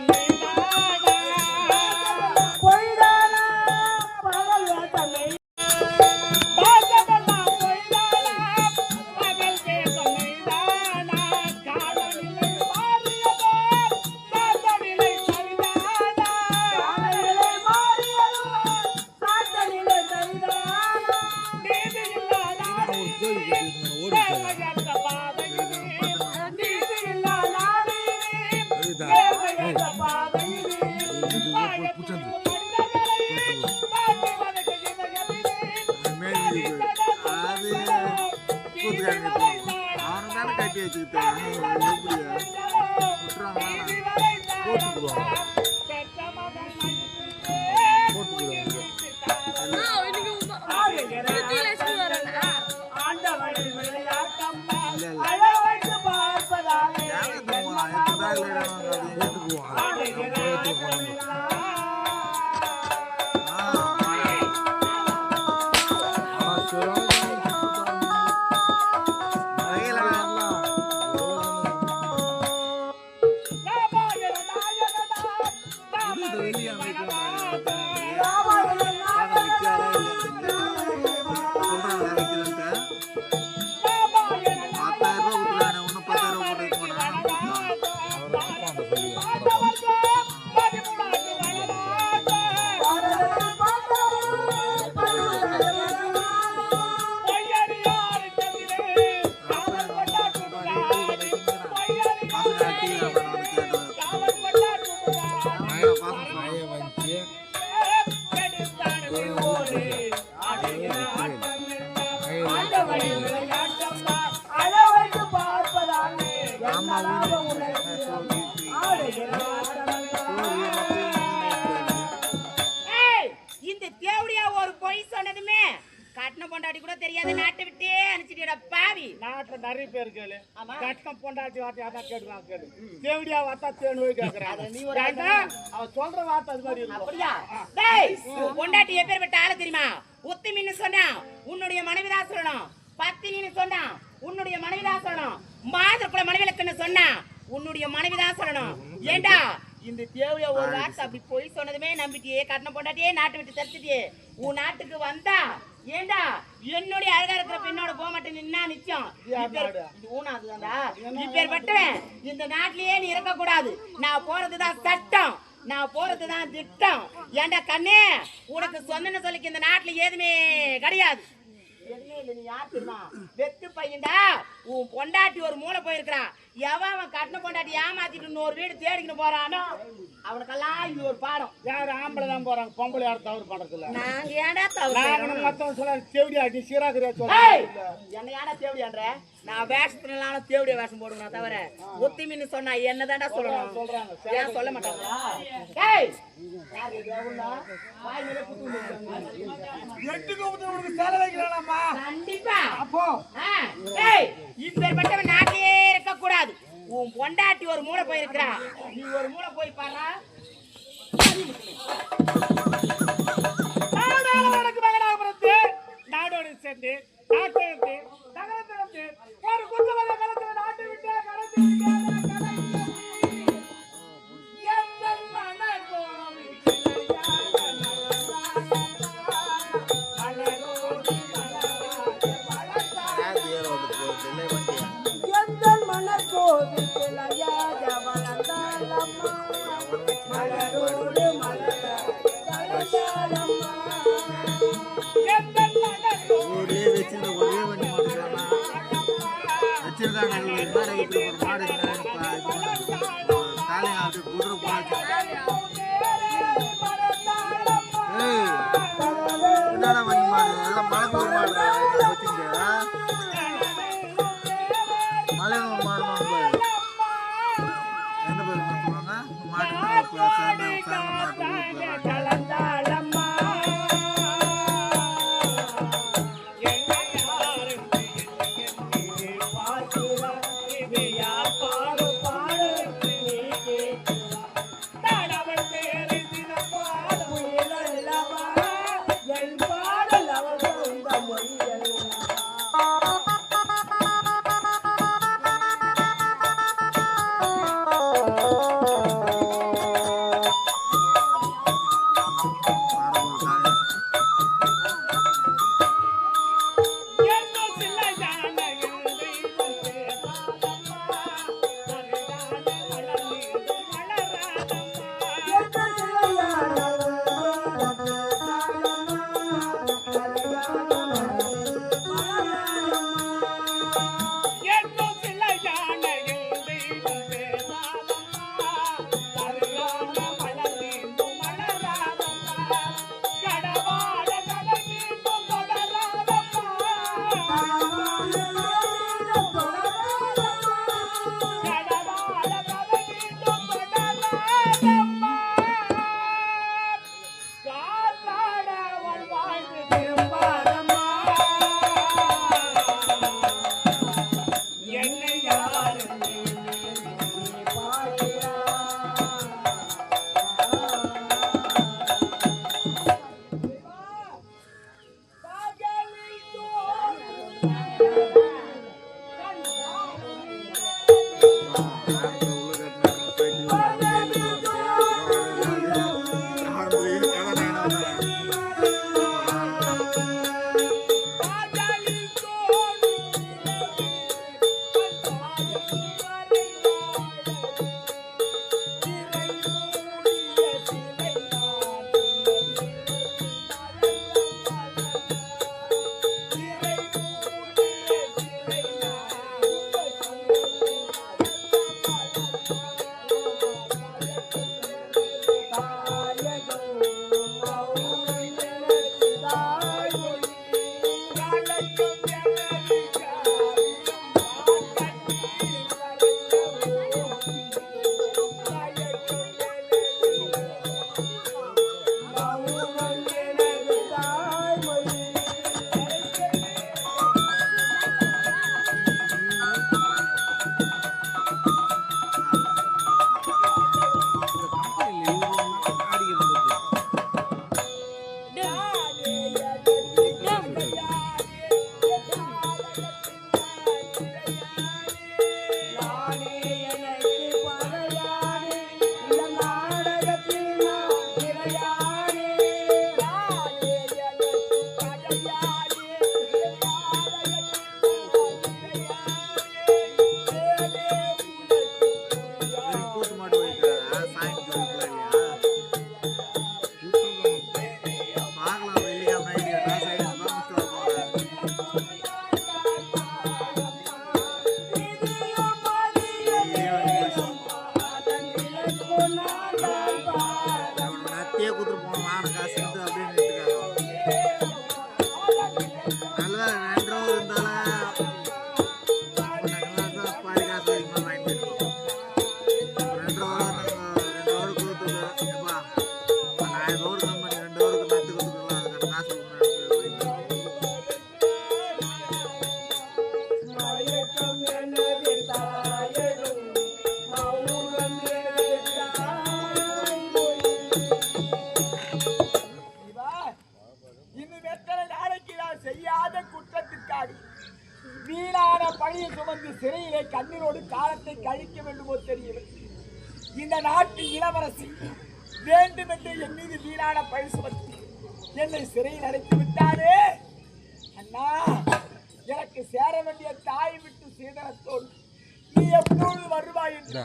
আমি அவனை தானே கட்டி வச்சுக்கிட்டேன் எப்படியா விட்டுறாங்களா போட்டுக்குவாங்க Hallelujah. இந்த தேவடியா ஒரு பொய் சொன்னதுமே கட்டின பொண்டாட்டி கூட தெரியாத நாட்டை விட்டே அனுப்பிச்சிட்டியடா பாவி நாட்டுல நிறைய பேர் கேளு ஆமா. பொண்டாட்டி வார்த்தை அதான் கேட்டுக்கலாம் கேளு தேவடியா வார்த்தா தேனு போய் கேக்குறாங்க அது நீ ஒரு அவ சொல்ற வார்த்தை அது மாதிரி அப்படியா டேய் உன் பொண்டாட்டி எப்பேற்பட்ட ஆளு தெரியுமா உத்தமின்னு சொன்னா உன்னுடைய மனைவிதான் சொல்லணும் பத்தினின்னு சொன்னா உன்னுடைய மனைவிதான் சொல்லணும். மாதக்குள்ள மனைவிலக்குன்னு சொன்னா உன்னுடைய மனைவிதான் சொல்லணும். ஏண்டா இந்த தேவைய ஒரு வார்த்தை அப்படி போய் சொன்னதுமே நம்பிட்டியே கட்டணம் பொண்டாட்டியே நாட்டை விட்டு தடுத்துட்டியே உன் நாட்டுக்கு வந்தா ஏண்டா என்னுடைய அழகா இருக்கிற பெண்ணோட போக மாட்டேன் நின்னா நிச்சயம். இப்பேர்- இது ஊனா அதுதான்டா. இப்பேற்பட்டவன் இந்த நாட்டிலேயே நீ இருக்க கூடாது நான் போறதுதான் சட்டம். நான் போறதுதான் திட்டம். ஏண்டா கண்ணே உனக்கு சொந்தன்னு சொல்லிக்க இந்த நாட்டுல எதுவுமே கிடையாது. இல்லை நீ யார் தெரியுமா? வெத்து பையன்டா. உன் பொண்டாட்டி ஒரு மூளை போயிருக்கிறான் எவன் அவன் கட்டின பொண்டாட்டி ஏமாத்திட்டு இன்னொரு வீடு தேடிக்கிட்டு போறானோ அவனுக்கெல்லாம் இது ஒரு பாடம். யாரு ஆம்பளை தான் போறாங்க? பொம்பளை யாரும் தவறு பண்றது இல்ல நாங்க ஏடா தவறு? மத்தவங்க சொல்ல சீராக்கிறியா ஏய்! சொல்ல என்ன ஏடா தேவடியான்ற? நான் வேஷத்துலாம் தேவடிய வேஷம் போடுவேன் தவிர. ஒத்திமின்னு சொன்னா என்னதான்டா சொல்லணும்? சொல்றாங்க. ஏன் சொல்ல ஏய். எட்டுக்கு வைக்கிறானாமா கண்டிப்பா. அப்போ. ஏய் இப்பேற்பட்டவன் நாட்டிலே இருக்க கூடாது உன் பொண்டாட்டி ஒரு மூளை போயிருக்கிறா. நீ ஒரு மூளை போய் பாரு. நாடாளுமன்றக்கு மகனாக பிறந்து நாடோடு சேர்ந்து நகரத்திலிருந்து ஒரு குற்றவாளி களத்தில் நாட்டை விட்டு விட்டாரே, 誰や? சிறையில் அடைத்து விட்டாரே? அண்ணா எனக்கு சேர வேண்டிய தாய் விட்டு சீதனத்தோடு நீ எப்பொழுது வருவாய் என்று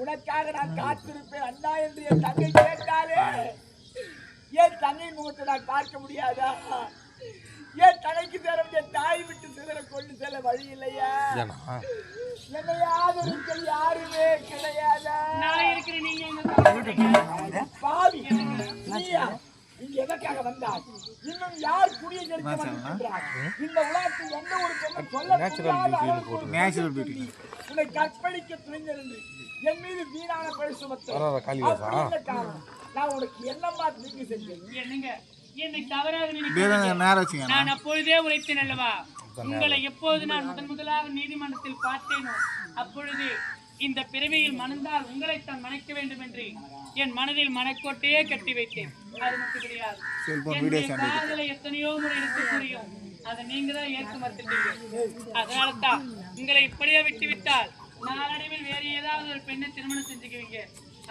உனக்காக நான் காத்திருப்பேன் அண்ணா என்று என் தங்கை கேட்டாலே என் தங்கை முகத்தை நான் பார்க்க முடியாதா? என் தங்கைக்கு சேர வேண்டிய தாய் விட்டு சிதற கொண்டு செல்ல வழி இல்லையா? ஏன்னா என்னை ஆதரிக்க யாருமே கிடையாதா? நான் இருக்கிறேன் நீங்க பாவி நீயா? இங்க எதற்காக வந்தாய்? இன்னும் யார் குடியை வந்திருக்கிறார் இந்த உலகத்தில் எந்த ஒரு பெண்ணும் சொல்ல. உன்னை கற்பழிக்க துணிந்திருந்து என் மீது வீணான பழி சுமத்த காரணம்? நான் உனக்கு என்னம்மா தீங்கு செஞ்சேன்? என்னங்க? என்னை தவறாக வச்சுங்க நான் அப்பொழுதே உரைத்தேன் அல்லவா? உங்களை எப்போது நான் முதன் முதலாக நீதிமன்றத்தில் பார்த்தேனோ அப்பொழுது இந்த பிறவியில் மணந்தால் உங்களைத்தான் மணக்க வேண்டும் என்று என் மனதில் மனக்கோட்டையே கட்டி வைத்தேன். அது மட்டும் கிடையாது காதலை எத்தனையோ முறை எடுத்து புரியும் அதை நீங்க தான் ஏற்க மறுத்துட்டீங்க அதனால தான் உங்களை இப்படியே விட்டு விட்டால் நாளடைவில் வேற ஏதாவது ஒரு பெண்ணை திருமணம் செஞ்சுக்குவீங்க.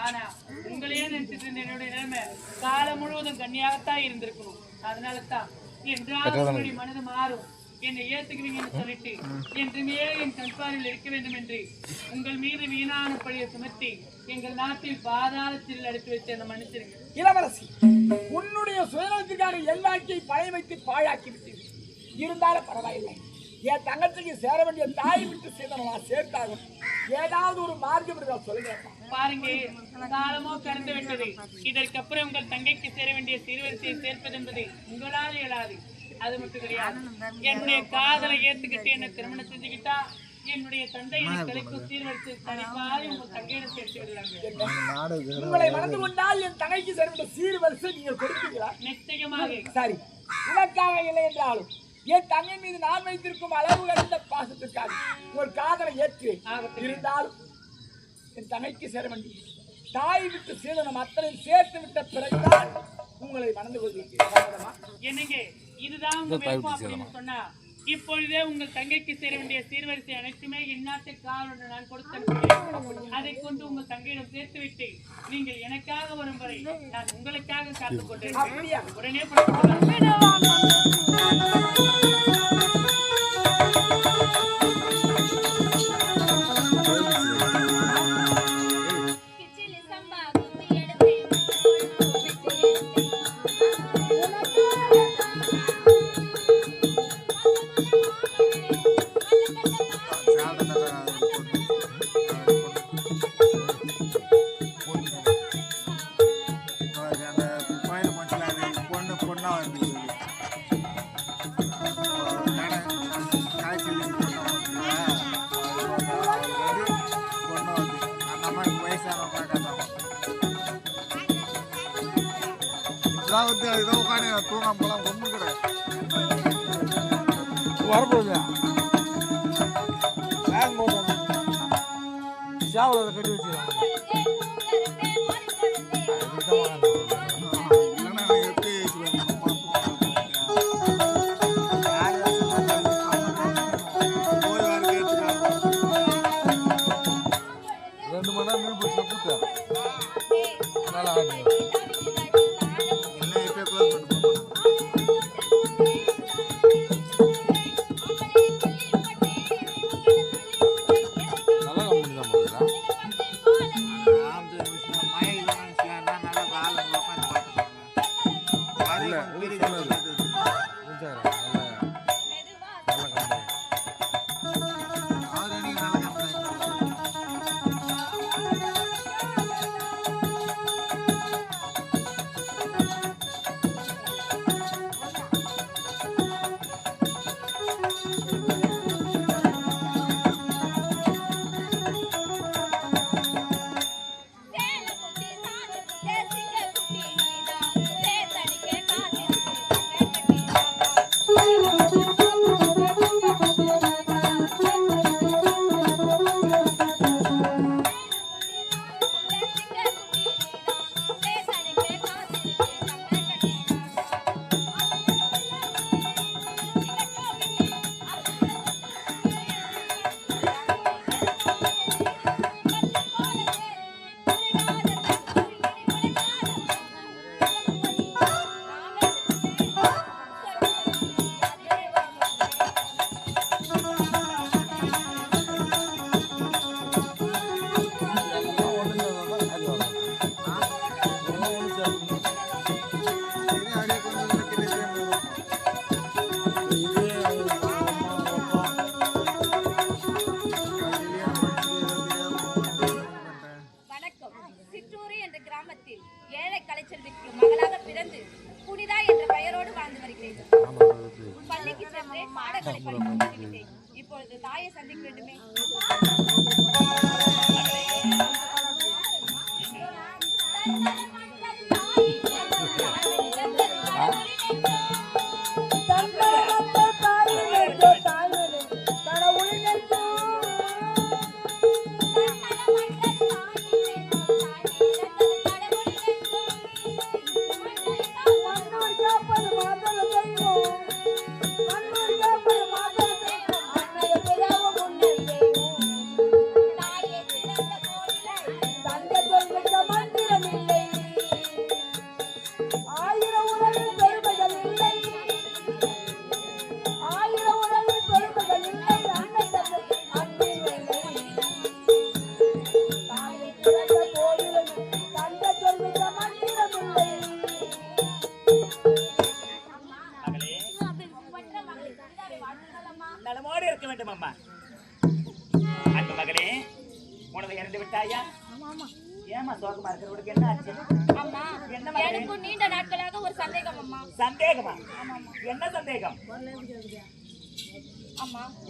ஆனா உங்களையே நினைச்சிட்டு இருந்த என்னுடைய நிலைமை காலம் முழுவதும் கண்ணியாகத்தான் இருந்திருக்கணும் அதனால தான் உங்களுடைய மனது மாறும். என்னை ஏத்துக்குவீங்கன்னு சொல்லிட்டு என்றுமே என் கண்பாரில் இருக்க வேண்டும் என்று உங்கள் மீது வீணான பழியை சுமத்தி எங்கள் நாட்டில் பாதாளத்தில் அடைத்து வைத்து அந்த மன்னிச்சிருங்க இளவரசி உன்னுடைய சுயநலத்துக்காக எல்லாத்தையை பழைய வைத்து பாழாக்கி விட்டீர் இருந்தாலும் பரவாயில்லை. என் தங்கச்சிக்கு சேர வேண்டிய தாய் விட்டு சேர்ந்தவன் நான் சேர்த்தாகும் ஏதாவது ஒரு மார்க்கம் இருந்தால் சொல்லுங்க பாருங்க காலமோ கடந்து விட்டது. இதற்கப்புறம் உங்கள் தங்கைக்கு சேர வேண்டிய சீர்வரிசையை சேர்ப்பது என்பது உங்களால் இயலாது. அது மட்டும் கிடையாது. என்னுடைய காதலை ஏத்துக்கிட்டு என்ன திருமணம் செஞ்சுக்கிட்டா என்னுடைய தந்தை தலைக்கும் சீர்வரிசை தனிப்பாக உங்க தங்கையிடம் சேர்த்து விடுறாங்க நாடகம் உங்களை மறந்து கொண்டால் என் தங்கைக்கு சேர வேண்டிய சீர்வரிசை நீங்கள் கொடுப்பீங்களா நிச்சயமாக. சரி. உனக்காக இல்லை என்றாலும் என் தங்கை மீது நான் வைத்திருக்கும் அளவு கடந்த பாசத்திற்காக ஒரு காதலை ஏற்று இருந்தாலும் என் தங்கைக்கு சேர வேண்டிய தாய் விட்டு சீதனம் அத்தனை சேர்த்து விட்ட பிறகுதான் உங்களை மணந்து கொள்வீங்க என்னங்க? இதுதான் உங்க விருப்பம் அப்படின்னு சொன்னா இப்பொழுதே உங்கள் தங்கைக்கு சேர வேண்டிய சீர்வரிசை அனைத்துமே இந்நாட்டு காவலுடன் நான் கொடுத்து அனுப்புகிறேன். அதை கொண்டு உங்கள் தங்கையிடம் சேர்த்து விட்டு நீங்கள் எனக்காக வரும் வரை நான் உங்களுக்காக காத்துக் கொண்டிருக்கிறேன் உடனே வந்து ஏதோ உட்காந்து தூங்காம போலாம் ஒன்றும் கிடையாது வரப்போகுது சேவலை கட்டி வச்சுருக்காங்க Música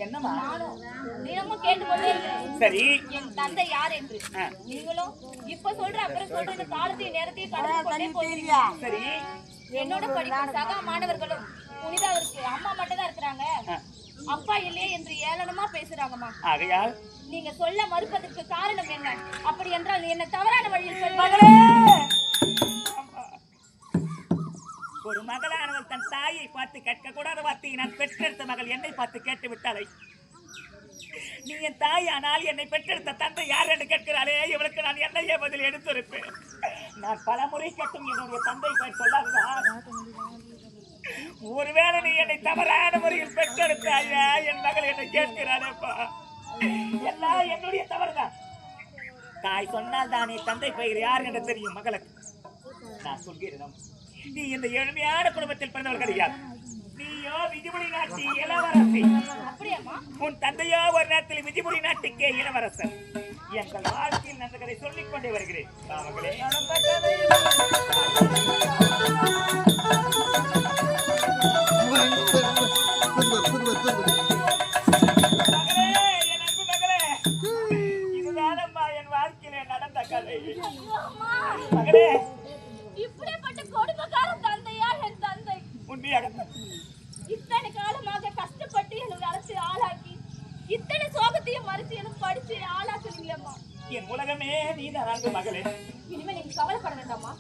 என்னமா தினமும் கேட்டுக்கொண்டே இருக்கிறேன். சரி. என் தந்தை யார் என்று. நீங்களும் இப்ப சொல்ற அப்புறம் சொல்ற இந்த காலத்தையும் நேரத்தையும் கடந்து கொண்டே போகிறீங்க. சரி. என்னோட படிக்கும் சக மாணவர்களும் புனிதாவிற்கு அம்மா மட்டும் தான் இருக்கிறாங்க. அப்பா இல்லையே என்று ஏளனமா பேசுறாங்கம்மா. ஆகையால்? நீங்க சொல்ல மறுப்பதற்கு காரணம் என்ன? அப்படி என்றால் என்ன தவறான வழியில் சொல்லுங்க மகளே ஒரு மகளானவள் தன் தாயை பார்த்து கேட்க கூடாத வார்த்தையை நான் பெற்றெடுத்த மகள் என்னை பார்த்து கேட்டு விட்டாளை. நீ என் தாய் ஆனால் என்னை பெற்றெடுத்த தந்தை யார் என்று கேட்கிறாளே? இவளுக்கு நான் என்னையே பதில் எடுத்திருப்பேன். நான் பல முறை கேட்டும் என்னுடைய தந்தை பெயர் சொல்லாததா ஒருவேளை நீ என்னை தவறான முறையில் பெற்றெடுத்தாயா? என் மகள் என்னை கேட்கிறானேப்பா. எல்லாம் என்னுடைய தவறுதான். தாய் சொன்னால் தானே தந்தை பெயர் யார் என்று தெரியும் மகளுக்கு. நான் சொல்கிறேன். நீ இந்த எளிமையான குடும்பத்தில் பிறந்தவர் யார்? நீயோ விதிமுறை நாட்டு இளவரசி. உன் தந்தையோ ஒரு நேரத்தில் விதிமுறை நாட்டுக்கே இளவரசர். எங்கள் வாழ்க்கையில் அந்த கதை சொல்லிக் கொண்டே வருகிறேன். மகளே. இதுதானம்மா என் வாழ்க்கையிலே நடந்த கதை. மகளே அன்பு மகளே. இனிமே நீங்க கவலைப்பட வேண்டாமா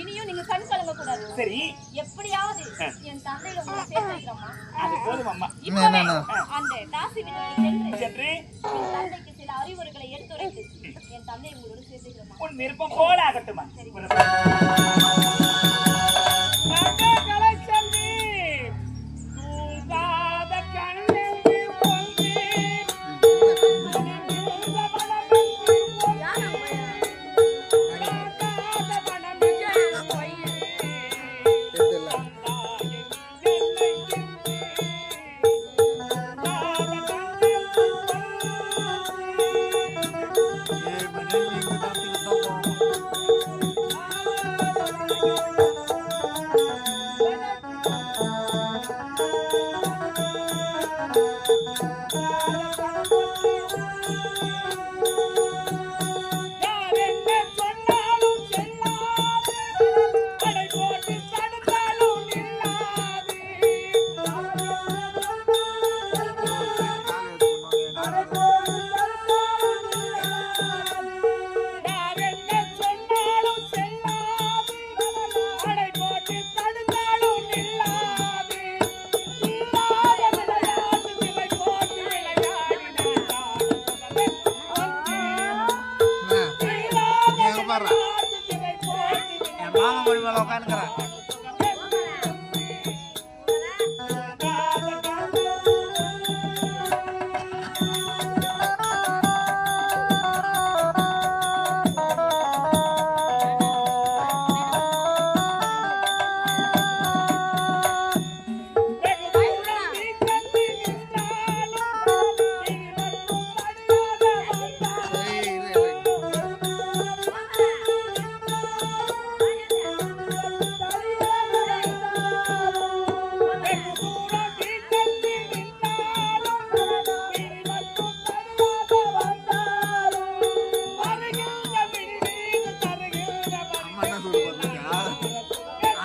இனியும் நீங்க கண் கலங்க கூடாது சரி. எப்படியாவது என் தந்தையில உங்களை சேர்த்து அது போதும் அம்மா. இப்பவே அந்த தாசி வீட்டுக்கு சென்று சென்று. என் தந்தைக்கு சில அறிவுரைகளை எடுத்துரைத்து என் தந்தை உங்களோட சேர்த்துக்கிறோமா உன் விருப்பம் போல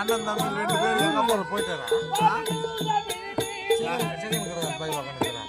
அண்ணன் தம்பி ரெண்டு பேரும் எங்கள் அம்மா போயிட்டாரா செகண்ட் கிராஸ் பை வாங்கினா